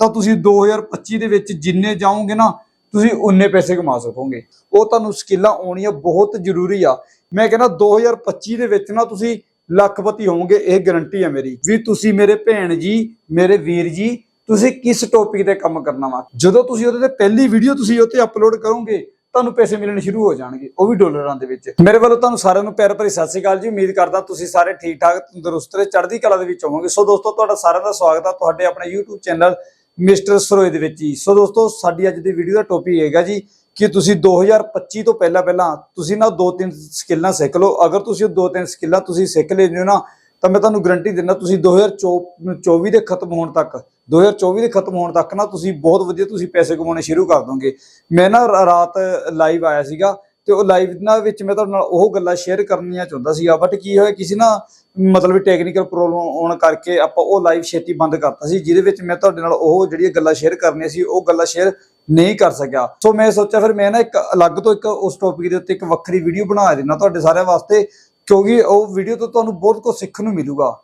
ਤਾਂ ਤੁਸੀਂ 2025 ਦੇ ਵਿੱਚ ਜਿੰਨੇ ਜਾਓਗੇ ਨਾ, ਤੁਸੀਂ ਉਨੇ ਪੈਸੇ ਕਮਾ ਸਕੋਗੇ। ਉਹ ਤੁਹਾਨੂੰ ਸਕਿੱਲਾਂ ਆਉਣੀਆਂ ਬਹੁਤ ਜ਼ਰੂਰੀ ਆ। ਮੈਂ ਕਹਿੰਦਾ 2025 ਦੇ ਵਿੱਚ ਨਾ ਤੁਸੀਂ ਲੱਖਪਤੀ ਹੋਵੋਗੇ, ਇਹ ਗਾਰੰਟੀ ਆ ਮੇਰੀ, ਵੀ ਤੁਸੀਂ ਮੇਰੇ ਭੈਣ ਜੀ, ਮੇਰੇ ਵੀਰ ਜੀ, ਤੁਸੀਂ ਕਿਸ ਟੌਪਿਕ ਤੇ ਕੰਮ ਕਰਨਾ ਵਾ। ਜਦੋਂ ਤੁਸੀਂ ਉਹਦੇ ਤੇ ਪਹਿਲੀ ਵੀਡੀਓ ਤੁਸੀਂ ਉਹ ਤੇ ਅਪਲੋਡ ਕਰੋਗੇ, ਤੁਹਾਨੂੰ ਪੈਸੇ ਮਿਲਣੇ ਸ਼ੁਰੂ ਹੋ ਜਾਣਗੇ, ਉਹ ਵੀ ਡਾਲਰਾਂ ਦੇ ਵਿੱਚ। ਮੇਰੇ ਵੱਲੋਂ ਤੁਹਾਨੂੰ ਸਾਰਿਆਂ ਨੂੰ ਪਿਆਰ ਭਰੀ ਸਤਿ ਸ਼੍ਰੀ ਅਕਾਲ ਜੀ। ਉਮੀਦ ਕਰਦਾ ਤੁਸੀਂ ਸਾਰੇ ਠੀਕ ਠਾਕ ਤੰਦਰੁਸਤ ਤੇ ਚੜ੍ਹਦੀ ਕਲਾ ਦੇ ਵਿੱਚ ਹੋਵੋਗੇ। ਸੋ ਦੋਸਤੋ, ਤੁਹਾਡਾ ਸਾਰਿਆਂ ਦਾ ਸਵਾਗਤ ਆ ਤੁਹਾਡੇ ਆਪਣੇ YouTube ਚੈਨਲ ਮਿਸਟਰ ਸਰੋਏ ਦੇ ਵਿੱਚ ਜੀ ਸੋ ਦੋਸਤੋ, ਸਾਡੀ ਅੱਜ ਦੀ ਵੀਡੀਓ ਦਾ ਟੌਪਿਕ ਹੈਗਾ ਜੀ ਕਿ ਤੁਸੀਂ 2025 ਤੋਂ ਪਹਿਲਾਂ ਪਹਿਲਾਂ ਤੁਸੀਂ ਨਾ ਦੋ ਤਿੰਨ ਸਕਿੱਲਾਂ ਸਿੱਖ ਲਓ। ਅਗਰ ਤੁਸੀਂ ਉਹ ਦੋ ਤਿੰਨ ਸਕਿੱਲਾਂ ਤੁਸੀਂ ਸਿੱਖ ਲੈਂਦੇ ਹੋ ਨਾ, ਤਾਂ ਮੈਂ ਤੁਹਾਨੂੰ ਗਰੰਟੀ ਦਿੰਦਾ ਤੁਸੀਂ 2024 ਦੇ ਖਤਮ ਹੋਣ ਤੱਕ 2024 ਦੇ ਖਤਮ ਹੋਣ ਤੱਕ ਨਾ ਤੁਸੀਂ ਬਹੁਤ ਵਧੀਆ ਤੁਸੀਂ ਪੈਸੇ ਕਮਾਉਣੇ ਸ਼ੁਰੂ ਕਰ ਦੋਗੇ। ਮੈਂ ਨਾ ਰਾਤ ਲਾਈਵ ਆਇਆ ਸੀਗਾ ਤੇ ਉਹ ਲਾਈਵ ਨਾਲ ਵਿੱਚ ਮੈਂ ਤੁਹਾਡੇ ਨਾਲ ਉਹ ਗੱਲਾਂ ਸ਼ੇਅਰ ਕਰਨੀਆਂ ਚਾਹੁੰਦਾ ਸੀਗਾ ਬਟ ਕੀ ਹੋਇਆ, ਕਿਸੇ ਨਾ ਮਤਲਬ ਟੈਕਨੀਕਲ ਪ੍ਰੋਬਲਮ ਆਉਣ ਕਰਕੇ ਆਪਾਂ ਉਹ ਲਾਈਵ ਛੇਤੀ ਬੰਦ ਕਰਤਾ ਸੀ, ਜਿਹਦੇ ਵਿੱਚ ਮੈਂ ਤੁਹਾਡੇ ਨਾਲ ਉਹ ਜਿਹੜੀਆਂ ਗੱਲਾਂ ਸ਼ੇਅਰ ਕਰਨੀਆਂ ਸੀ, ਉਹ ਗੱਲਾਂ ਸ਼ੇਅਰ ਨਹੀਂ ਕਰ ਸਕਿਆ। ਸੋ ਮੈਂ ਸੋਚਿਆ ਫਿਰ ਮੈਂ ਨਾ ਇੱਕ ਅਲੱਗ ਤੋਂ ਇੱਕ ਉਸ ਟੌਪਿਕ ਦੇ ਉੱਤੇ ਇੱਕ ਵੱਖਰੀ ਵੀਡੀਓ ਬਣਾ ਦੇਣਾ ਤੁਹਾਡੇ ਸਾਰਿਆਂ ਵਾਸਤੇ, ਕਿਉਂਕਿ ਉਹ ਵੀਡੀਓ ਤੋਂ ਤੁਹਾਨੂੰ ਬਹੁਤ ਕੁਝ ਸਿੱਖਣ ਨੂੰ ਮਿਲੂਗਾ।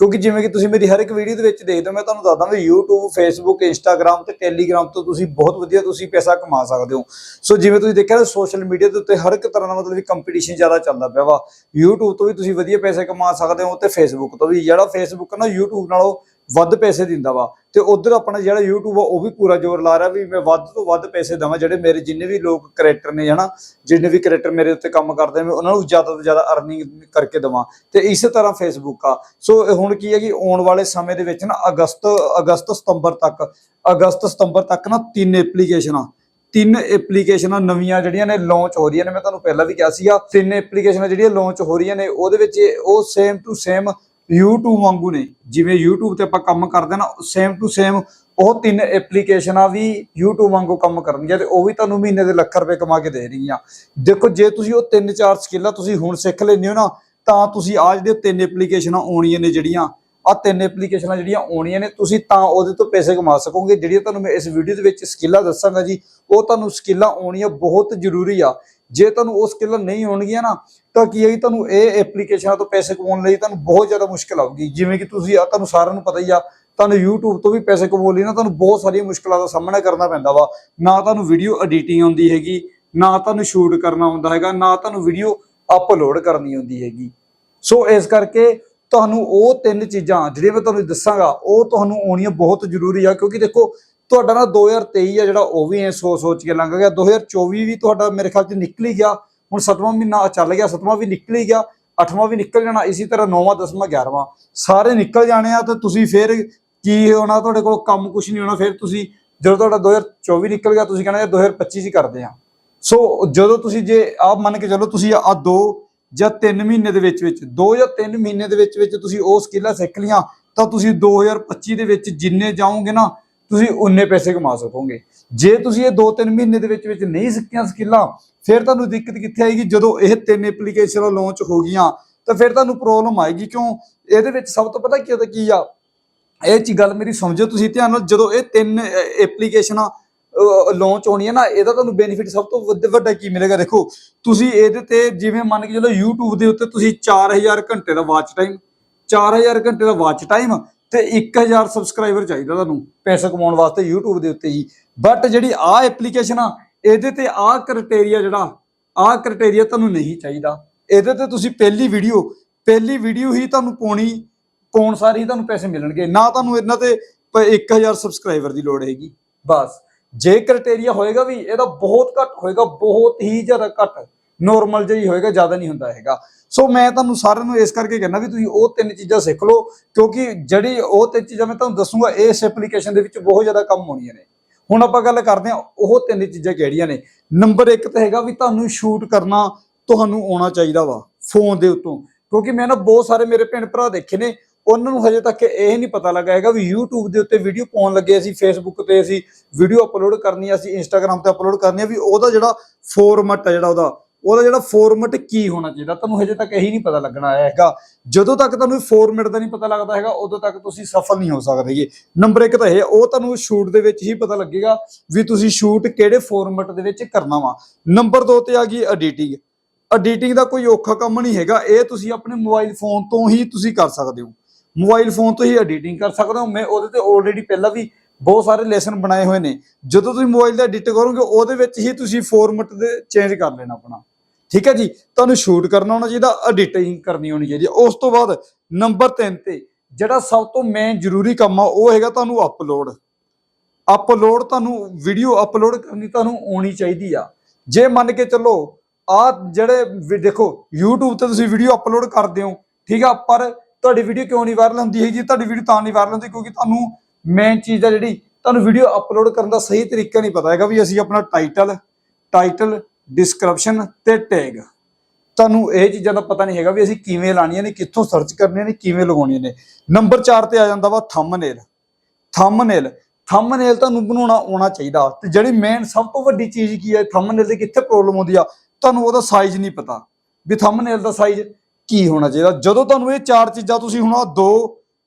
ਕਿਉਂਕਿ ਜਿਵੇਂ ਕਿ ਤੁਸੀਂ ਮੇਰੀ ਹਰ ਇੱਕ ਵੀਡੀਓ ਦੇ ਵਿੱਚ ਦੇਖਦੇ ਹੋ, ਮੈਂ ਤੁਹਾਨੂੰ ਦੱਸਦਾ ਵੀ YouTube, Facebook, Instagram ਤੇ Telegram ਤੋਂ ਤੁਸੀਂ ਬਹੁਤ ਵਧੀਆ ਤੁਸੀਂ ਪੈਸਾ ਕਮਾ ਸਕਦੇ ਹੋ। ਸੋ ਜਿਵੇਂ ਤੁਸੀਂ ਦੇਖਿਆ ਨਾ ਸੋਸ਼ਲ ਮੀਡੀਆ ਦੇ ਉੱਤੇ ਹਰ ਇੱਕ ਤਰ੍ਹਾਂ ਦਾ ਮਤਲਬ ਵੀ ਕੰਪੀਟੀਸ਼ਨ ਜ਼ਿਆਦਾ ਚੱਲਦਾ ਪਿਆ ਵਾ। YouTube ਤੋਂ ਵੀ ਤੁਸੀਂ ਵਧੀਆ ਪੈਸੇ ਕਮਾ ਸਕਦੇ ਹੋ ਤੇ Facebook ਤੋਂ ਵੀ। ਜਿਹੜਾ Facebook ਨਾ YouTube ਨਾਲੋਂ ਵੱਧ ਪੈਸੇ ਦਿੰਦਾ ਵਾ। ਤੇ ਉਧਰ ਆਪਣਾ ਜਿਹੜਾ YouTube ਆ, ਉਹ ਵੀ ਪੂਰਾ ਜ਼ੋਰ ਲਾ ਰਿਹਾ ਵੀ ਮੈਂ ਵੱਧ ਤੋਂ ਵੱਧ ਪੈਸੇ ਦਵਾਂ। ਜਿਹੜੇ ਮੇਰੇ ਜਿੰਨੇ ਵੀ ਲੋਕ ਕ੍ਰੀਏਟਰ ਨੇ ਹਨਾ, ਜਿੰਨੇ ਵੀ ਕ੍ਰੀਏਟਰ ਮੇਰੇ ਉੱਤੇ ਕੰਮ ਕਰਦੇ ਨੇ, ਉਹਨਾਂ ਨੂੰ ਜ਼ਿਆਦਾ ਤੋਂ ਜ਼ਿਆਦਾ ਅਰਨਿੰਗ ਕਰਕੇ ਦਵਾਂ। ਤੇ ਇਸੇ ਤਰ੍ਹਾਂ ਫੇਸਬੁੱਕ ਆ। ਸੋ ਹੁਣ ਕੀ ਹੈ ਕਿ ਆਉਣ ਵਾਲੇ ਸਮੇਂ ਦੇ ਵਿੱਚ ਨਾ ਅਗਸਤ ਅਗਸਤ ਸਤੰਬਰ ਤੱਕ, ਅਗਸਤ ਸਤੰਬਰ ਤੱਕ ਨਾ ਤਿੰਨ ਐਪਲੀਕੇਸ਼ਨਾਂ ਤਿੰਨ ਐਪਲੀਕੇਸ਼ਨਾਂ ਨਵੀਆਂ ਜਿਹੜੀਆਂ ਨੇ ਲਾਂਚ ਹੋ ਰਹੀਆਂ ਨੇ। ਮੈਂ ਤੁਹਾਨੂੰ ਪਹਿਲਾਂ ਵੀ ਕਿਹਾ ਸੀਗਾ, ਤਿੰਨ ਐਪਲੀਕੇਸ਼ਨਾਂ ਜਿਹੜੀਆਂ ਲਾਂਚ ਹੋ ਰਹੀਆਂ ਨੇ, ਉਹਦੇ ਵਿੱਚ ਉਹ ਸੇਮ ਟੂ ਸੇਮ YouTube ਵਾਂਗੂ ਨੇ, ਜਿਵੇਂ YouTube ਤੇ ਆਪਾਂ ਕੰਮ ਕਰਦੇ ਨਾ ਸੇਮ ਟੂ ਸੇਮ ਉਹ ਤਿੰਨ ਐਪਲੀਕੇਸ਼ਨਾਂ ਵੀ YouTube ਵਾਂਗੂ ਕੰਮ ਕਰਨਗੀਆਂ ਤੇ ਉਹ ਵੀ ਤੁਹਾਨੂੰ ਮਹੀਨੇ ਦੇ ਲੱਖ ਰੁਪਏ ਕਮਾ ਕੇ ਦੇ ਰਹੀਆਂ। ਦੇਖੋ, ਜੇ ਤੁਸੀਂ ਉਹ ਤਿੰਨ ਚਾਰ ਸਕਿੱਲਾਂ ਤੁਸੀਂ ਹੁਣ ਸਿੱਖ ਲੈਂਦੇ ਹੋ ਨਾ, ਤਾਂ ਤੁਸੀਂ ਆਹ ਜਿਹੜੇ ਤਿੰਨ ਐਪਲੀਕੇਸ਼ਨਾਂ ਆਉਣੀਆਂ ਨੇ ਜਿਹੜੀਆਂ ਆ ਤਿੰਨ ਐਪਲੀਕੇਸ਼ਨਾਂ ਜਿਹੜੀਆਂ ਆਉਣੀਆਂ ਨੇ, ਤੁਸੀਂ ਤਾਂ ਉਹਦੇ ਤੋਂ ਪੈਸੇ ਕਮਾ ਸਕੋਗੇ। ਜਿਹੜੀਆਂ ਤੁਹਾਨੂੰ ਮੈਂ ਇਸ ਵੀਡੀਓ ਦੇ ਵਿੱਚ ਸਕਿੱਲਾਂ ਦੱਸਾਂਗਾ ਜੀ, ਉਹ ਤੁਹਾਨੂੰ ਸਕਿੱਲਾਂ ਆਉਣੀਆਂ ਬਹੁਤ ਜ਼ਰੂਰੀ ਆ। ਜੇ ਤੁਹਾਨੂੰ ਉਹ ਸਕਿੱਲ ਨਹੀਂ ਆਉਣਗੀਆਂ ਨਾ, ਤਾਂ ਕੀ ਹੈ ਤੁਹਾਨੂੰ ਇਹ ਐਪਲੀਕੇਸ਼ਨਾਂ ਤੋਂ ਪੈਸੇ ਕਮਾਉਣ ਲਈ ਤੁਹਾਨੂੰ ਬਹੁਤ ਜ਼ਿਆਦਾ ਮੁਸ਼ਕਲ ਆਊਗੀ। ਜਿਵੇਂ ਕਿ ਤੁਸੀਂ ਆ ਤੁਹਾਨੂੰ ਸਾਰਿਆਂ ਨੂੰ ਪਤਾ ਹੀ ਆ, ਤੁਹਾਨੂੰ YouTube ਤੋਂ ਵੀ ਪੈਸੇ ਕਮਾਉਣ ਲਈ ਨਾ ਤੁਹਾਨੂੰ ਬਹੁਤ ਸਾਰੀਆਂ ਮੁਸ਼ਕਲਾਂ ਦਾ ਸਾਹਮਣਾ ਕਰਨਾ ਪੈਂਦਾ ਵਾ। ਨਾ ਤੁਹਾਨੂੰ ਵੀਡੀਓ ਐਡੀਟਿੰਗ ਆਉਂਦੀ ਹੈਗੀ, ਨਾ ਤੁਹਾਨੂੰ ਸ਼ੂਟ ਕਰਨਾ ਹੁੰਦਾ ਹੈਗਾ, ਨਾ ਤੁਹਾਨੂੰ ਵੀਡੀਓ ਅਪਲੋਡ ਕਰਨੀ ਹੁੰਦੀ ਹੈਗੀ। ਸੋ ਇਸ ਕਰਕੇ ਤੁਹਾਨੂੰ ਉਹ ਤਿੰਨ ਚੀਜ਼ਾਂ, ਜਿਹੜੀਆਂ ਮੈਂ ਤੁਹਾਨੂੰ ਦੱਸਾਂਗਾ, ਉਹ ਤੁਹਾਨੂੰ ਆਉਣੀਆਂ ਬਹੁਤ ਜ਼ਰੂਰੀ ਆ, ਕਿਉਂਕਿ ਦੇਖੋ ਤੁਹਾਡਾ ਨਾ 2023 ਆ ਜਿਹੜਾ ਉਹ ਵੀ ਐ ਸੋਚ ਸੋਚ ਕੇ ਲੰਘ ਗਿਆ। 2024 ਵੀ ਤੁਹਾਡਾ ਮੇਰੇ ਖਿਆਲ 'ਚ ਨਿਕਲ ਹੀ ਗਿਆ। ਹੁਣ 7ਵਾਂ ਮਹੀਨਾ ਚੱਲ ਗਿਆ 7ਵਾਂ ਵੀ ਨਿਕਲ ਹੀ ਗਿਆ 8ਵਾਂ ਵੀ ਨਿਕਲ ਜਾਣਾ, ਇਸੇ ਤਰ੍ਹਾਂ 9ਵਾਂ 10ਵਾਂ 11ਵਾਂ ਸਾਰੇ ਨਿਕਲ ਜਾਣੇ ਆ ਤੇ ਤੁਸੀਂ ਫਿਰ ਕੀ ਹੋਣਾ, ਤੁਹਾਡੇ ਕੋਲ ਕੰਮ ਕੁਝ ਨਹੀਂ ਹੋਣਾ, ਫਿਰ ਤੁਸੀਂ ਜਦੋਂ ਤੁਹਾਡਾ 2024 ਨਿਕਲ ਗਿਆ, ਤੁਸੀਂ ਕਹਿੰਦੇ 2025 ਚ ਕਰਦੇ ਆ। ਸੋ ਜਦੋਂ ਤੁਸੀਂ ਜੇ ਆਪ ਮੰਨ ਕੇ ਚੱਲੋ ਤੁਸੀਂ ਆ ਦੋ ਜਾਂ 3 ਮਹੀਨੇ ਦੇ ਵਿੱਚ ਵਿੱਚ ਦੋ ਜਾਂ 3 ਮਹੀਨੇ ਦੇ ਵਿੱਚ ਵਿੱਚ ਤੁਸੀਂ ਉਹ ਸਕਿੱਲਾਂ ਸਿੱਖ ਲੀਆਂ ਤਾਂ ਤੁਸੀਂ 2025 ਦੇ ਵਿੱਚ ਜਿੰਨੇ ਜਾਓਗੇ ਨਾ ਤੁਸੀਂ ਉਨੇ ਪੈਸੇ ਕਮਾ ਸਕੋਗੇ। ਜੇ ਤੁਸੀਂ ਇਹ 2-3 ਮਹੀਨੇ ਦੇ ਵਿੱਚ ਵਿੱਚ ਨਹੀਂ ਸਿੱਖੀਆਂ ਸਕਿੱਲਾਂ, ਫਿਰ ਤੁਹਾਨੂੰ ਦਿੱਕਤ ਕਿੱਥੇ ਆਏਗੀ? ਜਦੋਂ ਇਹ ਤਿੰਨ ਐਪਲੀਕੇਸ਼ਨਾਂ ਲਾਂਚ ਹੋ ਗਈਆਂ, ਤਾਂ ਫਿਰ ਤੁਹਾਨੂੰ ਪ੍ਰੋਬਲਮ ਆਏਗੀ ਕਿਉਂ? ਇਹਦੇ ਵਿੱਚ ਸਭ ਤੋਂ ਪਤਾ ਕੀ ਉਹਦਾ ਕੀ ਆ? ਇਹ ਚੀ ਗੱਲ ਮੇਰੀ ਸਮਝੋ ਤੁਸੀਂ ਧਿਆਨ ਨਾਲ, ਜਦੋਂ ਇਹ ਤਿੰਨ ਐਪਲੀਕੇਸ਼ਨਾਂ ਲਾਂਚ ਹੋਣੀਆਂ ਨਾ, ਇਹਦਾ ਤੁਹਾਨੂੰ ਬੈਨੀਫਿਟ ਸਭ ਤੋਂ ਵੱਧ- ਵੱਡਾ ਕੀ ਮਿਲੇਗਾ? ਦੇਖੋ, ਤੁਸੀਂ ਇਹਦੇ ਤੇ ਜਿਵੇਂ ਮੰਨ ਕੇ ਚਲੋ YouTube ਦੇ ਉੱਤੇ ਤੁਸੀਂ 4000 ਘੰਟੇ ਦਾ ਵਾਚ ਟਾਈਮ 4000 ਘੰਟੇ ਦਾ ਵਾਚ ਟਾਈਮ ਤੇ 1000 ਸਬਸਕ੍ਰਾਈਬਰ ਚਾਹੀਦਾ ਤੁਹਾਨੂੰ ਪੈਸੇ ਕਮਾਉਣ ਵਾਸਤੇ YouTube ਦੇ ਉੱਤੇ ਹੀ ਬਟ ਜਿਹੜੀ ਆ ਐਪਲੀਕੇਸ਼ਨ ਆ, ਇਹਦੇ ਤੇ ਆ ਕ੍ਰਾਈਟੇਰੀਆ ਜਿਹੜਾ ਆ ਕ੍ਰਾਈਟੇਰੀਆ ਤੁਹਾਨੂੰ ਨਹੀਂ ਚਾਹੀਦਾ। ਇਹਦੇ ਤੇ ਤੁਸੀਂ ਪਹਿਲੀ ਵੀਡੀਓ ਪਹਿਲੀ ਵੀਡੀਓ ਹੀ ਤੁਹਾਨੂੰ ਪਾਉਣੀ, ਪਾਉਣ ਸਾਰ ਹੀ ਤੁਹਾਨੂੰ ਪੈਸੇ ਮਿਲਣਗੇ। ਨਾ ਤੁਹਾਨੂੰ ਇਹਨਾਂ ਤੇ ਪ- 1000 ਸਬਸਕ੍ਰਾਈਬਰ ਦੀ ਲੋੜ ਹੈਗੀ। ਬਸ, ਜੇ ਕ੍ਰਾਈਟੇਰੀਆ ਹੋਏਗਾ ਵੀ, ਇਹਦਾ ਬਹੁਤ ਘੱਟ ਹੋਏਗਾ, ਬਹੁਤ ਹੀ ਜ਼ਿਆਦਾ ਘੱਟ। ਨੋਰਮਲ ਜਿਹਾ ਹੀ ਹੋਏਗਾ, ਜ਼ਿਆਦਾ ਨਹੀਂ ਹੁੰਦਾ ਹੈਗਾ। ਸੋ ਮੈਂ ਤੁਹਾਨੂੰ ਸਾਰਿਆਂ ਨੂੰ ਇਸ ਕਰਕੇ ਕਹਿੰਦਾ ਵੀ ਤੁਸੀਂ ਉਹ ਤਿੰਨ ਚੀਜ਼ਾਂ ਸਿੱਖ ਲਓ, ਕਿਉਂਕਿ ਜਿਹੜੀ ਉਹ ਤਿੰਨ ਚੀਜ਼ਾਂ ਮੈਂ ਤੁਹਾਨੂੰ ਦੱਸੂਗਾ, ਇਸ ਐਪਲੀਕੇਸ਼ਨ ਦੇ ਵਿੱਚ ਬਹੁਤ ਜ਼ਿਆਦਾ ਕੰਮ ਹੋਣੀਆਂ ਨੇ। ਹੁਣ ਆਪਾਂ ਗੱਲ ਕਰਦੇ ਹਾਂ, ਉਹ ਤਿੰਨ ਚੀਜ਼ਾਂ ਕਿਹੜੀਆਂ ਨੇ? ਨੰਬਰ 1 ਤਾਂ ਹੈਗਾ ਵੀ ਤੁਹਾਨੂੰ ਸ਼ੂਟ ਕਰਨਾ ਤੁਹਾਨੂੰ ਆਉਣਾ ਚਾਹੀਦਾ ਵਾ ਫੋਨ ਦੇ ਉੱਤੋਂ। ਕਿਉਂਕਿ ਮੈਂ ਨਾ ਬਹੁਤ ਸਾਰੇ ਮੇਰੇ ਭੈਣ ਭਰਾ ਦੇਖੇ ਨੇ, ਉਹਨਾਂ ਨੂੰ ਹਜੇ ਤੱਕ ਇਹ ਨਹੀਂ ਪਤਾ ਲੱਗਾ ਹੈਗਾ ਵੀ YouTube ਦੇ ਉੱਤੇ ਵੀਡੀਓ ਪਾਉਣ ਲੱਗੇ ਅਸੀਂ, Facebook ਤੇ ਅਸੀਂ ਵੀਡੀਓ ਅਪਲੋਡ ਕਰਨੀ ਅਸੀਂ, Instagram ਤੇ ਅਪਲੋਡ ਕਰਨੀ ਆ ਵੀ ਉਹਦਾ ਜਿਹੜਾ ਫੋਰਮੈਟ ਆ ਜਿਹੜਾ ਉਹਦਾ ਉਹਦਾ ਜਿਹੜਾ ਫਾਰਮੈਟ ਕੀ ਹੋਣਾ ਚਾਹੀਦਾ, ਤੁਹਾਨੂੰ ਹਜੇ ਤੱਕ ਇਹੀ ਨਹੀਂ ਪਤਾ ਲੱਗਣਾ ਆਇਆ ਹੈਗਾ। ਜਦੋਂ ਤੱਕ ਤੁਹਾਨੂੰ ਫਾਰਮੈਟ ਦਾ ਨਹੀਂ ਪਤਾ ਲੱਗਦਾ ਹੈਗਾ, ਉਦੋਂ ਤੱਕ ਤੁਸੀਂ ਸਫਲ ਨਹੀਂ ਹੋ ਸਕਦੇਗੇ ਨੰਬਰ 1 ਤਾਂ ਇਹ, ਉਹ ਤੁਹਾਨੂੰ ਸ਼ੂਟ ਦੇ ਵਿੱਚ ਹੀ ਪਤਾ ਲੱਗੇਗਾ ਵੀ ਤੁਸੀਂ ਸ਼ੂਟ ਕਿਹੜੇ ਫਾਰਮੈਟ ਦੇ ਵਿੱਚ ਕਰਨਾ ਵਾ। ਨੰਬਰ 2 ਤੇ ਆ ਗਈ ਐਡੀਟਿੰਗ ਐਡੀਟਿੰਗ ਦਾ ਕੋਈ ਔਖਾ ਕੰਮ ਨਹੀਂ ਹੈਗਾ, ਇਹ ਤੁਸੀਂ ਆਪਣੇ ਮੋਬਾਈਲ ਫੋਨ ਤੋਂ ਹੀ ਤੁਸੀਂ ਕਰ ਸਕਦੇ ਹੋ। ਮੋਬਾਈਲ ਫੋਨ ਤੋਂ ਹੀ ਐਡੀਟਿੰਗ ਕਰ ਸਕਦੇ ਹੋ। ਮੈਂ ਉਹਦੇ ਤੇ ਆਲਰੇਡੀ ਪਹਿਲਾਂ ਵੀ ਬਹੁਤ ਸਾਰੇ ਲੈਸਨ ਬਣਾਏ ਹੋਏ ਨੇ। ਜਦੋਂ ਤੁਸੀਂ ਮੋਬਾਈਲ ਦਾ ਐਡਿਟ ਕਰੋਗੇ, ਉਹਦੇ ਵਿੱਚ ਹੀ ਤੁਸੀਂ ਫਾਰਮੈਟ ਦੇ ਚੇਂਜ ਕਰ ਲੈਣਾ ਆਪਣਾ। ਠੀਕ ਹੈ ਜੀ? ਤੁਹਾਨੂੰ ਸ਼ੂਟ ਕਰਨਾ ਆਉਣਾ ਚਾਹੀਦਾ ਐਡੀਟਿੰਗ ਕਰਨੀ ਆਉਣੀ ਚਾਹੀਦੀ ਹੈ। ਉਸ ਤੋਂ ਬਾਅਦ ਨੰਬਰ 3 ਤੇ ਜਿਹੜਾ ਸਭ ਤੋਂ ਮੇਨ ਜ਼ਰੂਰੀ ਕੰਮ ਆ, ਉਹ ਹੈਗਾ ਤੁਹਾਨੂੰ ਅਪਲੋਡ ਅਪਲੋਡ ਤੁਹਾਨੂੰ ਵੀਡੀਓ ਅਪਲੋਡ ਕਰਨੀ ਤੁਹਾਨੂੰ ਆਉਣੀ ਚਾਹੀਦੀ ਆ। ਜੇ ਮੰਨ ਕੇ ਚੱਲੋ, ਆ ਜਿਹੜੇ ਦੇਖੋ, YouTube ਤੇ ਤੁਸੀਂ ਵੀਡੀਓ ਅਪਲੋਡ ਕਰਦੇ ਹੋ, ਠੀਕ ਆ, ਪਰ ਤੁਹਾਡੀ ਵੀਡੀਓ ਕਿਉਂ ਨਹੀਂ ਵਾਇਰਲ ਹੁੰਦੀ ਹੈਗੀ? ਤੁਹਾਡੀ ਵੀਡੀਓ ਤਾਂ ਨਹੀਂ ਵਾਇਰਲ ਹੁੰਦੀ ਕਿਉਂਕਿ ਤੁਹਾਨੂੰ ਮੇਨ ਚੀਜ਼ ਆ ਜਿਹੜੀ, ਤੁਹਾਨੂੰ ਵੀਡੀਓ ਅਪਲੋਡ ਕਰਨ ਦਾ ਸਹੀ ਤਰੀਕਾ ਨਹੀਂ ਪਤਾ ਹੈਗਾ ਵੀ ਅਸੀਂ ਆਪਣਾ ਟਾਈਟਲ ਟਾਈਟਲ ਡਿਸਕ੍ਰਿਪਸ਼ਨ ਤੇ ਟੈਗ ਤੁਹਾਨੂੰ ਇਹ ਚੀਜ਼ਾਂ ਦਾ ਪਤਾ ਨਹੀਂ ਹੈਗਾ ਵੀ ਅਸੀਂ ਕਿਵੇਂ ਲਾਣੀਆਂ ਨੇ, ਕਿੱਥੋਂ ਸਰਚ ਕਰਨੀਆਂ ਨੇ, ਕਿਵੇਂ ਲਗਾਉਣੀਆਂ ਨੇ। ਨੰਬਰ 4 ਤੇ ਆ ਜਾਂਦਾ ਵਾ ਥੰਬਨੇਲ ਥੰਬਨੇਲ ਥੰਬਨੇਲ ਤੁਹਾਨੂੰ ਬਣਾਉਣਾ ਆਉਣਾ ਚਾਹੀਦਾ। ਤੇ ਜਿਹੜੀ ਮੇਨ ਸਭ ਤੋਂ ਵੱਡੀ ਚੀਜ਼ ਕੀ ਹੈ ਥੰਬਨੇਲ ਦੇ ਕਿੱਥੇ ਪ੍ਰੋਬਲਮ ਆਉਂਦੀ ਆ, ਤੁਹਾਨੂੰ ਉਹਦਾ ਸਾਈਜ਼ ਨਹੀਂ ਪਤਾ। ਵੀ ਥੰਬਨੇਲ ਦਾ ਸਾਈਜ਼ ਕੀ ਹੋਣਾ ਚਾਹੀਦਾ। ਜਦੋਂ ਤੁਹਾਨੂੰ ਇਹ ਚਾਰ ਚੀਜ਼ਾਂ ਤੁਸੀਂ ਹੁਣ 2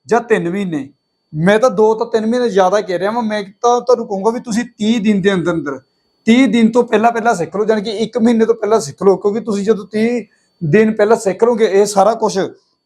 ਜਾਂ 3 ਮਹੀਨੇ, ਮੈਂ ਤਾਂ 2 ਤੋਂ 3 ਮਹੀਨੇ ਜ਼ਿਆਦਾ ਕਹਿ ਰਿਹਾ ਵਾਂ, ਮੈਂ ਤਾਂ ਤੁਹਾਨੂੰ ਕਹੂੰਗਾ ਵੀ ਤੁਸੀਂ 30 ਦਿਨ ਦੇ ਅੰਦਰ ਅੰਦਰ 30 ਦਿਨ ਤੋਂ ਪਹਿਲਾਂ ਪਹਿਲਾਂ ਸਿੱਖ ਲਓ, ਜਾਣੀ ਕਿ 1 ਮਹੀਨੇ ਤੋਂ ਪਹਿਲਾਂ ਸਿੱਖ ਲਓ, ਕਿਉਂਕਿ ਤੁਸੀਂ ਜਦੋਂ 30 ਦਿਨ ਪਹਿਲਾਂ ਸਿੱਖ ਲਓਗੇ, ਇਹ ਸਾਰਾ ਕੁਝ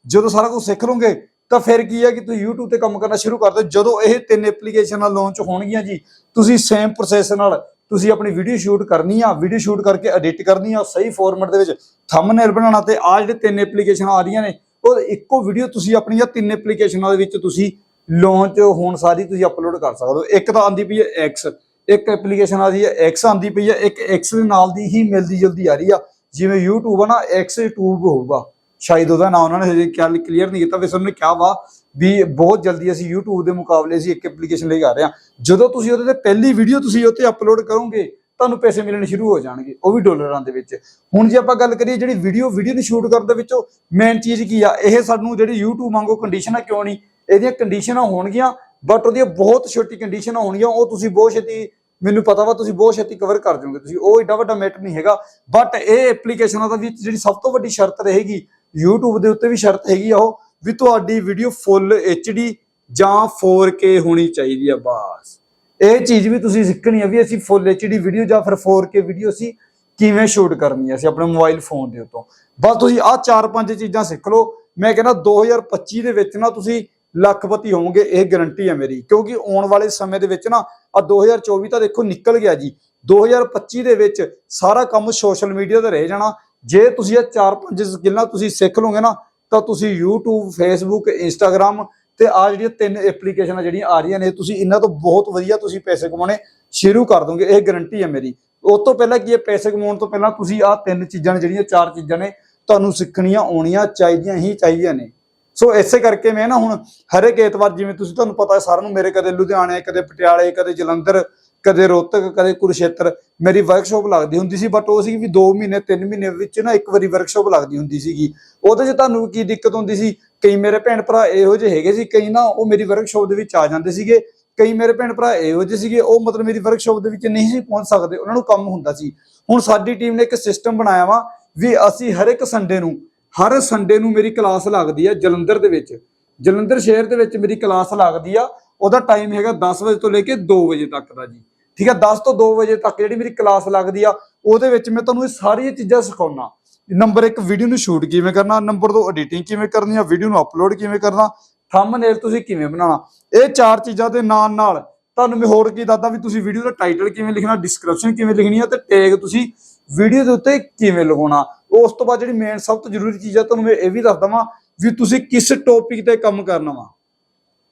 ਜਦੋਂ ਸਾਰਾ ਕੁਝ ਸਿੱਖ ਲਓਗੇ, ਤਾਂ ਫਿਰ ਕੀ ਹੈ ਕਿ ਤੁਸੀਂ YouTube ਤੇ ਕੰਮ ਕਰਨਾ ਸ਼ੁਰੂ ਕਰ ਦਿਓ। ਜਦੋਂ ਇਹ ਤਿੰਨ ਐਪਲੀਕੇਸ਼ਨਾਂ ਲਾਂਚ ਹੋਣਗੀਆਂ ਜੀ, ਤੁਸੀਂ ਸੇਮ ਪ੍ਰੋਸੈਸ ਨਾਲ ਤੁਸੀਂ ਆਪਣੀ ਵੀਡੀਓ ਸ਼ੂਟ ਕਰਨੀ ਆ ਵੀਡੀਓ ਸ਼ੂਟ ਕਰਕੇ ਐਡਿਟ ਕਰਨੀ ਆ, ਸਹੀ ਫਾਰਮੈਟ ਦੇ ਵਿੱਚ ਥੰਬਨੇਲ ਬਣਾਉਣਾ ਤੇ ਆ ਜਿਹੜੇ ਤਿੰਨ ਐਪਲੀਕੇਸ਼ਨਾਂ ਆ ਰਹੀਆਂ ਨੇ, ਉਹ ਇੱਕੋ ਵੀਡੀਓ ਤੁਸੀਂ ਆਪਣੀਆਂ ਤਿੰਨ ਐਪਲੀਕੇਸ਼ਨਾਂ ਦੇ ਵਿੱਚ ਤੁਸੀਂ ਲਾਂਚ ਹੋਣ ਸਾਰੀ ਤੁਸੀਂ ਅਪਲੋਡ ਕਰ ਸਕਦੇ ਹੋ। ਇੱਕ ਤਾਂ ਆਂਦੀ ਪਈ ਹੈ X ਇੱਕ ਐਪਲੀਕੇਸ਼ਨ ਆ ਰਹੀ ਹੈ ਐਕਸ ਆਂਦੀ ਪਈ ਹੈ, ਇੱਕ ਐਕਸ ਦੇ ਨਾਲ ਦੀ ਹੀ ਮਿਲਦੀ ਜੁਲਦੀ ਆ ਰਹੀ ਆ। ਜਿਵੇਂ YouTube ਆ ਨਾ ਐਕਸ YouTube ਹੋਊਗਾ। ਸ਼ਾਇਦ ਉਹਦਾ ਨਾਮ ਉਹਨਾਂ ਨੇ ਹਜੇ ਕਲੀਅਰ ਨਹੀਂ ਕੀਤਾ, ਵੈਸੇ ਉਹਨੇ ਕਿਹਾ ਵਾ ਵੀ ਬਹੁਤ ਜਲਦੀ ਅਸੀਂ YouTube ਦੇ ਮੁਕਾਬਲੇ ਅਸੀਂ ਇੱਕ ਐਪਲੀਕੇਸ਼ਨ ਲੈ ਕੇ ਆ ਰਹੇ ਹਾਂ। ਜਦੋਂ ਤੁਸੀਂ ਉਹਦੇ ਤੇ ਪਹਿਲੀ ਵੀਡੀਓ ਤੁਸੀਂ ਉੱਤੇ ਅਪਲੋਡ ਕਰੋਗੇ, ਤੁਹਾਨੂੰ ਪੈਸੇ ਮਿਲਣੇ ਸ਼ੁਰੂ ਹੋ ਜਾਣਗੇ, ਉਹ ਵੀ ਡਾਲਰਾਂ ਦੇ ਵਿੱਚ। ਹੁਣ ਜੇ ਆਪਾਂ ਗੱਲ ਕਰੀਏ ਜਿਹੜੀ ਵੀਡੀਓ ਵੀਡੀਓ ਨੂੰ ਸ਼ੂਟ ਕਰਨ ਦੇ ਵਿੱਚੋਂ ਮੇਨ ਚੀਜ਼ ਕੀ ਆ? ਇਹ ਸਾਨੂੰ ਜਿਹੜੀ YouTube ਵਾਂਗੂ ਕੰਡੀਸ਼ਨਾਂ ਕਿਉਂ ਨਹੀਂ ਇਹਦੀਆਂ ਕੰਡੀਸ਼ਨਾਂ ਹੋਣਗੀਆਂ ਬਟ ਉਹਦੀਆਂ ਬਹੁਤ ਛੋਟੀ ਕੰਡੀਸ਼ਨਾਂ ਹੋਣਗੀਆਂ, ਉਹ ਤੁਸੀਂ ਬਹੁਤ ਛੇਤੀ, ਮੈਨੂੰ ਪਤਾ ਵਾ, ਤੁਸੀਂ ਬਹੁਤ ਛੇਤੀ ਕਵਰ ਕਰ ਜਾਓਗੇ ਤੁਸੀਂ ਉਹ ਏਡਾ ਵੱਡਾ ਮੈਟਰ ਨਹੀਂ ਹੈਗਾ। ਬਟ ਇਹ ਐਪਲੀਕੇਸ਼ਨਾਂ ਦਾ ਵਿੱਚ ਜਿਹੜੀ ਸਭ ਤੋਂ ਵੱਡੀ ਸ਼ਰਤ ਰਹੇਗੀ, YouTube ਦੇ ਉੱਤੇ ਵੀ ਸ਼ਰਤ ਹੈਗੀ ਆ ਉਹ, ਵੀ ਤੁਹਾਡੀ ਵੀਡੀਓ ਫੁੱਲ HD ਜਾਂ 4K ਹੋਣੀ ਚਾਹੀਦੀ ਆ, ਬਸ। ਇਹ ਚੀਜ਼ ਵੀ ਤੁਸੀਂ ਸਿੱਖਣੀ ਆ ਵੀ ਅਸੀਂ ਫੁੱਲ HD ਵੀਡੀਓ ਜਾਂ ਫਿਰ 4K ਵੀਡੀਓ ਅਸੀਂ ਕਿਵੇਂ ਸ਼ੂਟ ਕਰਨੀ ਆ, ਅਸੀਂ ਆਪਣੇ ਮੋਬਾਈਲ ਫੋਨ ਦੇ ਉੱਤੋਂ। ਬਸ ਤੁਸੀਂ ਆਹ ਚਾਰ ਪੰਜ ਚੀਜ਼ਾਂ ਸਿੱਖ ਲਓ। ਮੈਂ ਕਹਿੰਦਾ 2025 ਦੇ ਵਿੱਚ ਨਾ ਤੁਸੀਂ ਲੱਖਪਤੀ ਹੋਵੋਗੇ, ਇਹ ਗਾਰੰਟੀ ਹੈ ਮੇਰੀ। ਕਿਉਂਕਿ ਆਉਣ ਵਾਲੇ ਸਮੇਂ ਦੇ ਵਿੱਚ ਨਾ ਆ 2024 ਤਾਂ ਦੇਖੋ ਨਿਕਲ ਗਿਆ ਜੀ। 2025 ਦੇ ਵਿੱਚ ਸਾਰਾ ਕੰਮ ਸੋਸ਼ਲ ਮੀਡੀਆ ਤੇ ਰਹਿ ਜਾਣਾ। ਜੇ ਤੁਸੀਂ ਇਹ ਚਾਰ ਪੰਜ ਸਕਿੱਲਾਂ ਤੁਸੀਂ ਸਿੱਖ ਲਓਗੇ ਨਾ, ਤਾਂ ਤੁਸੀਂ YouTube, Facebook, Instagram ਤੇ ਆ ਜਿਹੜੀਆਂ ਤਿੰਨ ਐਪਲੀਕੇਸ਼ਨਾਂ ਜਿਹੜੀਆਂ ਆ ਰਹੀਆਂ ਨੇ, ਤੁਸੀਂ ਇਹਨਾਂ ਤੋਂ ਬਹੁਤ ਵਧੀਆ ਤੁਸੀਂ ਪੈਸੇ ਕਮਾਉਣੇ ਸ਼ੁਰੂ ਕਰ ਦੋਗੇ। ਇਹ ਗਾਰੰਟੀ ਹੈ ਮੇਰੀ। ਉਸ ਤੋਂ ਪਹਿਲਾਂ ਕੀ ਹੈ, ਪੈਸੇ ਕਮਾਉਣ ਤੋਂ ਪਹਿਲਾਂ ਤੁਸੀਂ ਆਹ ਤਿੰਨ ਚੀਜ਼ਾਂ ਨੇ, ਜਿਹੜੀਆਂ ਚਾਰ ਚੀਜ਼ਾਂ ਨੇ, ਤੁਹਾਨੂੰ ਸਿੱਖਣੀਆਂ ਆਉਣੀਆਂ ਚਾਹੀਦੀਆਂ ਹੀ ਚਾਹੀਦੀਆਂ ਨੇ। ਸੋ ਇਸੇ ਕਰਕੇ ਮੈਂ ਨਾ ਹੁਣ ਹਰ ਇੱਕ ਐਤਵਾਰ, ਜਿਵੇਂ ਤੁਸੀਂ ਤੁਹਾਨੂੰ ਪਤਾ ਹੈ, ਸਾਰਿਆਂ ਨੂੰ ਮੇਰੇ ਕਦੇ ਲੁਧਿਆਣੇ, ਕਦੇ ਪਟਿਆਲੇ, ਕਦੇ ਜਲੰਧਰ, ਕਦੇ ਰੋਹਤਕ, ਕਦੇ ਕੁਰਸ਼ੇਤਰ ਮੇਰੀ ਵਰਕਸ਼ਾਪ ਲੱਗਦੀ ਹੁੰਦੀ ਸੀ ਬਟ ਉਹ ਸੀ ਵੀ 2 ਮਹੀਨੇ 3 ਮਹੀਨੇ ਵਿੱਚ ਨਾ ਇੱਕ ਵਾਰੀ ਵਰਕਸ਼ਾਪ ਲੱਗਦੀ ਹੁੰਦੀ ਸੀਗੀ। ਉਹਦੇ 'ਚ ਤੁਹਾਨੂੰ ਕੀ ਦਿੱਕਤ ਹੁੰਦੀ ਸੀ? ਕਈ ਮੇਰੇ ਭੈਣ ਭਰਾ ਇਹੋ ਜਿਹੇ ਹੈਗੇ ਸੀ, ਕਈ ਨਾ ਉਹ ਮੇਰੀ ਵਰਕਸ਼ਾਪ ਦੇ ਵਿੱਚ ਆ ਜਾਂਦੇ ਸੀਗੇ। ਕਈ ਮੇਰੇ ਭੈਣ ਭਰਾ ਇਹੋ ਜਿਹੇ ਸੀਗੇ, ਉਹ ਮਤਲਬ ਮੇਰੀ ਵਰਕਸ਼ਾਪ ਦੇ ਵਿੱਚ ਨਹੀਂ ਸੀ ਪਹੁੰਚ ਸਕਦੇ, ਉਹਨਾਂ ਨੂੰ ਕੰਮ ਹੁੰਦਾ ਸੀ। ਹੁਣ ਸਾਡੀ ਟੀਮ ਨੇ ਇੱਕ ਸਿਸਟਮ ਬਣਾਇਆ ਵਾ, ਵੀ ਅਸੀਂ ਹਰ ਇੱਕ ਸੰਡੇ ਨੂੰ ਹਰ ਸੰਡੇ ਨੂੰ ਮੇਰੀ ਕਲਾਸ ਲੱਗਦੀ ਆ ਜਲੰਧਰ ਦੇ ਵਿੱਚ। ਜਲੰਧਰ ਸ਼ਹਿਰ ਦੇ ਵਿੱਚ ਮੇਰੀ ਕਲਾਸ ਲੱਗਦੀ ਆ। ਉਹਦਾ ਟਾਈਮ ਹੈਗਾ 10 ਵਜੇ ਤੋਂ ਲੈ ਕੇ 2 ਵਜੇ ਤੱਕ ਦਾ ਜੀ। ਠੀਕ ਆ 10 ਤੋਂ 2 ਵਜੇ ਤੱਕ ਜਿਹੜੀ ਮੇਰੀ ਕਲਾਸ ਲੱਗਦੀ ਆ, ਉਹਦੇ ਵਿੱਚ ਮੈਂ ਤੁਹਾਨੂੰ ਇਹ ਸਾਰੀਆਂ ਚੀਜ਼ਾਂ ਸਿਖਾਉਣਾ ਨੰਬਰ 1 ਵੀਡੀਓ ਨੂੰ ਸ਼ੂਟ ਕਿਵੇਂ ਕਰਨਾ? ਨੰਬਰ 2 ਐਡੀਟਿੰਗ ਕਿਵੇਂ ਕਰਨੀ ਆ? ਵੀਡੀਓ ਨੂੰ ਅਪਲੋਡ ਕਿਵੇਂ ਕਰਨਾ? ਥੰਬਨੇਲ ਤੁਸੀਂ ਕਿਵੇਂ ਬਣਾਉਣਾ? ਇਹ ਚਾਰ ਚੀਜ਼ਾਂ ਦੇ ਨਾਲ ਨਾਲ, ਤੁਹਾਨੂੰ ਮੈਂ ਹੋਰ ਕੀ ਦੱਸਦਾ ਵੀ ਤੁਸੀਂ ਵੀਡੀਓ ਦਾ ਟਾਈਟਲ ਕਿਵੇਂ ਲਿਖਣਾ ਡਿਸਕ੍ਰਿਪਸ਼ਨ ਕਿਵੇਂ ਲਿਖਣੀ ਆ ਤੇ ਟੈਗ ਤੁਸੀਂ ਵੀਡੀਓ ਦੇ ਉੱਤੇ ਕਿਵੇਂ ਲਗਾਉਣਾ। ਉਸ ਤੋਂ ਬਾਅਦ ਜਿਹੜੀ ਮੇਨ ਸਭ ਤੋਂ ਜ਼ਰੂਰੀ ਚੀਜ਼ ਆ, ਤੁਹਾਨੂੰ ਮੈਂ ਇਹ ਵੀ ਦੱਸ ਵਾਂ ਵੀ ਤੁਸੀਂ ਕਿਸ ਟੌਪਿਕ ਤੇ ਕੰਮ ਕਰਨਾ ਵਾ।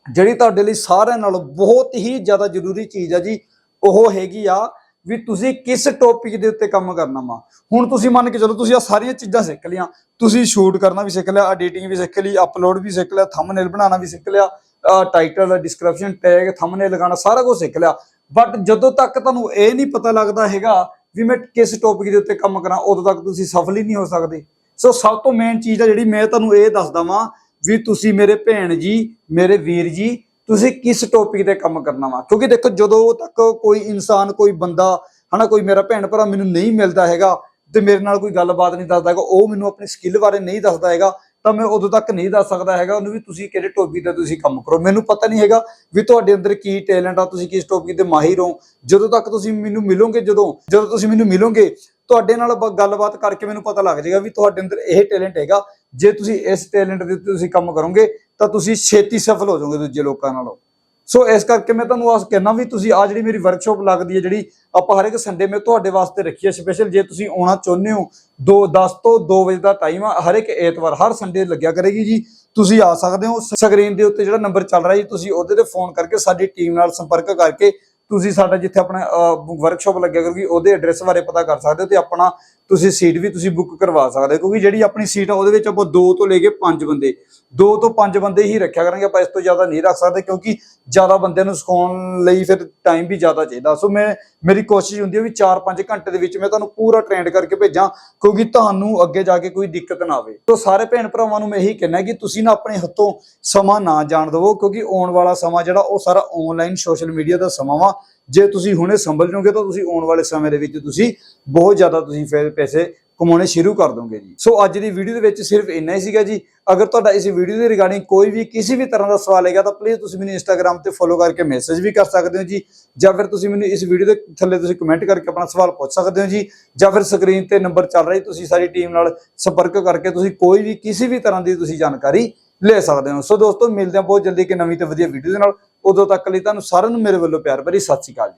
ਜਿਹੜੀ ਤੁਹਾਡੇ ਲਈ ਸਾਰਿਆਂ ਨਾਲੋਂ ਬਹੁਤ ਹੀ ਜ਼ਿਆਦਾ ਜ਼ਰੂਰੀ ਚੀਜ਼ ਆ ਜੀ, ਉਹ ਹੈਗੀ ਆ ਵੀ ਤੁਸੀਂ ਕਿਸ ਟੌਪਿਕ ਦੇ ਉੱਤੇ ਕੰਮ ਕਰਨਾ ਵਾ। ਹੁਣ ਤੁਸੀਂ ਮੰਨ ਕੇ ਚਲੋ ਤੁਸੀਂ ਆ ਸਾਰੀਆਂ ਚੀਜ਼ਾਂ ਸਿੱਖ ਲਈਆਂ। ਤੁਸੀਂ ਸ਼ੂਟ ਕਰਨਾ ਵੀ ਸਿੱਖ ਲਿਆ ਐਡੀਟਿੰਗ ਵੀ ਸਿੱਖ ਲਈ ਅਪਲੋਡ ਵੀ ਸਿੱਖ ਲਿਆ ਥੰਬਨੇਲ ਬਣਾਉਣਾ ਵੀ ਸਿੱਖ ਲਿਆ ਟਾਈਟਲ ਡਿਸਕ੍ਰਿਪਸ਼ਨ ਟੈਗ ਥੰਬਨੇਲ ਲਗਾਉਣਾ ਸਾਰਾ ਕੁਝ ਸਿੱਖ ਲਿਆ। ਬਟ ਜਦੋਂ ਤੱਕ ਤੁਹਾਨੂੰ ਇਹ ਨਹੀਂ ਪਤਾ ਲੱਗਦਾ ਹੈਗਾ ਵੀ ਮੈਂ ਕਿਸ ਟੌਪਿਕ ਦੇ ਉੱਤੇ ਕੰਮ ਕਰਾਂ, ਉਦੋਂ ਤੱਕ ਤੁਸੀਂ ਸਫਲ ਹੀ ਨਹੀਂ ਹੋ ਸਕਦੇ। ਸੋ ਸਭ ਤੋਂ ਮੇਨ ਚੀਜ਼ ਆ ਜਿਹੜੀ ਮੈਂ ਤੁਹਾਨੂੰ ਇਹ ਦੱਸਦਾ ਵਾਂ ਵੀ ਤੁਸੀਂ ਮੇਰੇ ਭੈਣ ਜੀ, ਮੇਰੇ ਵੀਰ ਜੀ, ਤੁਸੀਂ ਕਿਸ ਟੌਪਿਕ ਤੇ ਕੰਮ ਕਰਨਾ ਵਾ? ਕਿਉਂਕਿ ਦੇਖੋ, ਜਦੋਂ ਤੱਕ ਕੋਈ ਇਨਸਾਨ, ਕੋਈ ਬੰਦਾ, ਹਨਾ, ਕੋਈ ਮੇਰਾ ਭੈਣ ਭਰਾ ਮੈਨੂੰ ਨਹੀਂ ਮਿਲਦਾ ਹੈਗਾ ਤੇ ਮੇਰੇ ਨਾਲ ਕੋਈ ਗੱਲਬਾਤ ਨਹੀਂ ਦੱਸਦਾ ਹੈਗਾ, ਉਹ ਮੈਨੂੰ ਆਪਣੀ ਸਕਿੱਲ ਬਾਰੇ ਨਹੀਂ ਦੱਸਦਾ ਹੈਗਾ ਤਾਂ ਮੈਂ ਉਦੋਂ ਤੱਕ ਨਹੀਂ ਦੱਸ ਸਕਦਾ ਹੈਗਾ ਉਹਨੂੰ ਵੀ ਤੁਸੀਂ ਕਿਹੜੇ ਟੋਪੀ ਤੇ ਤੁਸੀਂ ਕੰਮ ਕਰੋ। ਮੈਨੂੰ ਪਤਾ ਨਹੀਂ ਹੈਗਾ ਵੀ ਤੁਹਾਡੇ ਅੰਦਰ ਕੀ ਟੈਲੈਂਟ ਆ, ਤੁਸੀਂ ਕਿਸ ਟੋਪੀ ਤੇ ਮਾਹਿਰ ਹੋ। ਜਦੋਂ ਤੱਕ ਤੁਸੀਂ ਮੈਨੂੰ ਮਿਲੋਗੇ, ਜਦੋਂ ਜਦੋਂ ਤੁਸੀਂ ਮੈਨੂੰ ਮਿਲੋਗੇ, ਤੁਹਾਡੇ ਨਾਲ ਬ- ਗੱਲਬਾਤ ਕਰਕੇ ਮੈਨੂੰ ਪਤਾ ਲੱਗ ਜਾਏਗਾ ਵੀ ਤੁਹਾਡੇ ਅੰਦਰ ਇਹ ਟੈਲੈਂਟ ਹੈਗਾ। ਜੇ ਤੁਸੀਂ ਇਸ ਟੈਲੈਂਟ ਦੇ ਉੱਤੇ ਤੁਸੀਂ ਕੰਮ ਕਰੋਗੇ, ਤਾਂ ਤੁਸੀਂ ਛੇਤੀ ਸਫਲ ਹੋ ਜਾਓਗੇ ਦੂਜੇ ਲੋਕਾਂ ਨਾਲੋਂ। ਸੋ ਇਸ ਕਰਕੇ ਮੈਂ ਤੁਹਾਨੂੰ ਆਸ ਕਹਿਣਾ ਵੀ ਤੁਸੀਂ ਆ ਜਿਹੜੀ ਮੇਰੀ ਵਰਕਸ਼ਾਪ ਲੱਗਦੀ ਹੈ, ਜਿਹੜੀ ਆਪਾਂ ਹਰ ਇੱਕ ਸੰਡੇ ਮੈਂ ਤੁਹਾਡੇ ਵਾਸਤੇ ਰੱਖੀ ਹੈ ਸਪੈਸ਼ਲ ਜੇ ਤੁਸੀਂ ਆਉਣਾ ਚਾਹੁੰਦੇ ਹੋ 2 10 ਤੋਂ 2 ਵਜੇ ਦਾ ਟਾਈਮ ਆ, ਹਰ ਇੱਕ ਐਤਵਾਰ, ਹਰ ਸੰਡੇ ਲੱਗਿਆ ਕਰੇਗੀ ਜੀ। ਤੁਸੀਂ ਆ ਸਕਦੇ ਹੋ ਸਕਰੀਨ ਦੇ ਉੱਤੇ ਜਿਹੜਾ ਨੰਬਰ ਚੱਲ ਰਿਹਾ ਜੀ, ਤੁਸੀਂ ਉਹਦੇ ਤੇ ਫੋਨ ਕਰਕੇ ਸਾਡੀ ਟੀਮ ਨਾਲ ਸੰਪਰਕ ਕਰਕੇ ਤੁਸੀਂ ਸਾਡਾ ਜਿੱਥੇ ਆਪਣਾ ਵਰਕਸ਼ਾਪ ਲੱਗਿਆ ਕਰੂਗੀ, ਉਹਦੇ ਐਡਰੈਸ ਬਾਰੇ ਪਤਾ ਕਰ ਸਕਦੇ ਹੋ ਤੇ ਆਪਣਾ ਤੁਸੀਂ ਸੀਟ ਵੀ ਤੁਸੀਂ ਬੁੱਕ ਕਰਵਾ ਸਕਦੇ ਹੋ, ਕਿਉਂਕਿ ਜਿਹੜੀ ਆਪਣੀ ਸੀਟ ਆ ਉਹਦੇ ਵਿੱਚ ਆਪਾਂ 2 ਤੋਂ ਲੈ ਕੇ 5 ਬੰਦੇ 2 ਤੋਂ 5 ਬੰਦੇ ਹੀ ਰੱਖਿਆ ਕਰਾਂਗੇ, ਆਪਾਂ ਇਸ ਤੋਂ ਜ਼ਿਆਦਾ ਨਹੀਂ ਰੱਖ ਸਕਦੇ, ਕਿਉਂਕਿ ਜ਼ਿਆਦਾ ਬੰਦਿਆਂ ਨੂੰ ਸਿਖਾਉਣ ਲਈ ਫਿਰ ਟਾਈਮ ਵੀ ਜ਼ਿਆਦਾ ਚਾਹੀਦਾ। ਸੋ ਮੈਂ, ਮੇਰੀ ਕੋਸ਼ਿਸ਼ ਹੁੰਦੀ ਹੈ ਵੀ 4-5 ਘੰਟੇ ਦੇ ਵਿੱਚ ਮੈਂ ਤੁਹਾਨੂੰ ਪੂਰਾ ਟ੍ਰੇਨਡ ਕਰਕੇ ਭੇਜਾਂ, ਕਿਉਂਕਿ ਤੁਹਾਨੂੰ ਅੱਗੇ ਜਾ ਕੇ ਕੋਈ ਦਿੱਕਤ ਨਾ ਆਵੇ। ਸੋ ਸਾਰੇ ਭੈਣ ਭਰਾਵਾਂ ਨੂੰ ਮੈਂ ਇਹੀ ਕਹਿਣਾ ਕਿ ਤੁਸੀਂ ਨਾ ਆਪਣੇ ਹੱਥੋਂ ਸਮਾਂ ਨਾ ਜਾਣ ਦਿਵੋ, ਕਿਉਂਕਿ ਆਉਣ ਵਾਲਾ ਸਮਾਂ ਜਿਹੜਾ ਉਹ ਸਾਰਾ ਆਨਲਾਈਨ ਸੋਸ਼ਲ ਮੀਡੀਆ ਦਾ ਸਮਾਂ ਵਾ ਜੇ ਤੁਸੀਂ ਹੁਣੇ ਸੰਭਲ ਜਾਓਗੇ ਤਾਂ ਤੁਸੀਂ ਆਉਣ ਵਾਲੇ ਸਮੇਂ ਦੇ ਵਿੱਚ ਤੁਸੀਂ ਬਹੁਤ ਜ਼ਿਆਦਾ ਤੁਸੀਂ ਫਿਰ ਪੈਸੇ ਕਮਾਉਣੇ ਸ਼ੁਰੂ ਕਰ ਦੋਗੇ ਜੀ। ਸੋ ਅੱਜ ਦੀ ਵੀਡੀਓ ਦੇ ਵਿੱਚ ਸਿਰਫ ਇੰਨਾ ਹੀ ਸੀਗਾ ਜੀ। ਅਗਰ ਤੁਹਾਡਾ ਇਸ ਵੀਡੀਓ ਦੇ ਰਿਗਾਰਡਿੰਗ ਕੋਈ ਵੀ ਕਿਸੇ ਵੀ ਤਰ੍ਹਾਂ ਦਾ ਸਵਾਲ ਹੈਗਾ ਤਾਂ ਪਲੀਜ਼ ਤੁਸੀਂ ਮੈਨੂੰ ਇੰਸਟਾਗ੍ਰam ਤੇ ਫੋਲੋ ਕਰਕੇ ਮੈਸੇਜ ਵੀ ਕਰ ਸਕਦੇ ਹੋ ਜੀ। ਜਾਂ ਫਿਰ ਤੁਸੀਂ ਮੈਨੂੰ ਇਸ ਵੀਡੀਓ ਦੇ ਥੱਲੇ ਤੁਸੀਂ ਕਮੈਂਟ ਕਰਕੇ ਆਪਣਾ ਸਵਾਲ ਪੁੱਛ ਸਕਦੇ ਹੋ ਜੀ। ਜਾਂ ਫਿਰ ਸਕਰੀਨ ਤੇ ਨੰਬਰ ਚੱਲ ਰਿਹਾ ਜੀ। ਤੁਸੀਂ ਸਾਰੀ ਟੀਮ ਨਾਲ ਸੰਪਰਕ ਕਰਕੇ ਤੁਸੀਂ ਕੋਈ ਵੀ ਕਿਸੇ ਵੀ ਤਰ੍ਹਾਂ ਦੀ ਤੁਸੀਂ ਜਾਣਕਾਰੀ ਲੈ ਸਕਦੇ ਹੋ। ਸੋ ਦੋਸਤੋ, ਮਿਲਦੇ ਹਾਂ ਬਹੁਤ ਜਲਦੀ ਇੱਕ ਨਵੀਂ ਤੇ ਵਧੀਆ ਵੀਡੀਓ ਦੇ ਨਾਲ। ਉਦੋਂ ਤੱਕ ਲਈ ਤੁਹਾਨੂੰ ਸਾਰਿਆਂ ਨੂੰ ਮੇਰੇ ਵੱਲੋਂ ਪਿਆਰ ਭਰੀ ਸਤਿ ਸ਼੍ਰੀ ਅਕਾਲ ਜੀ।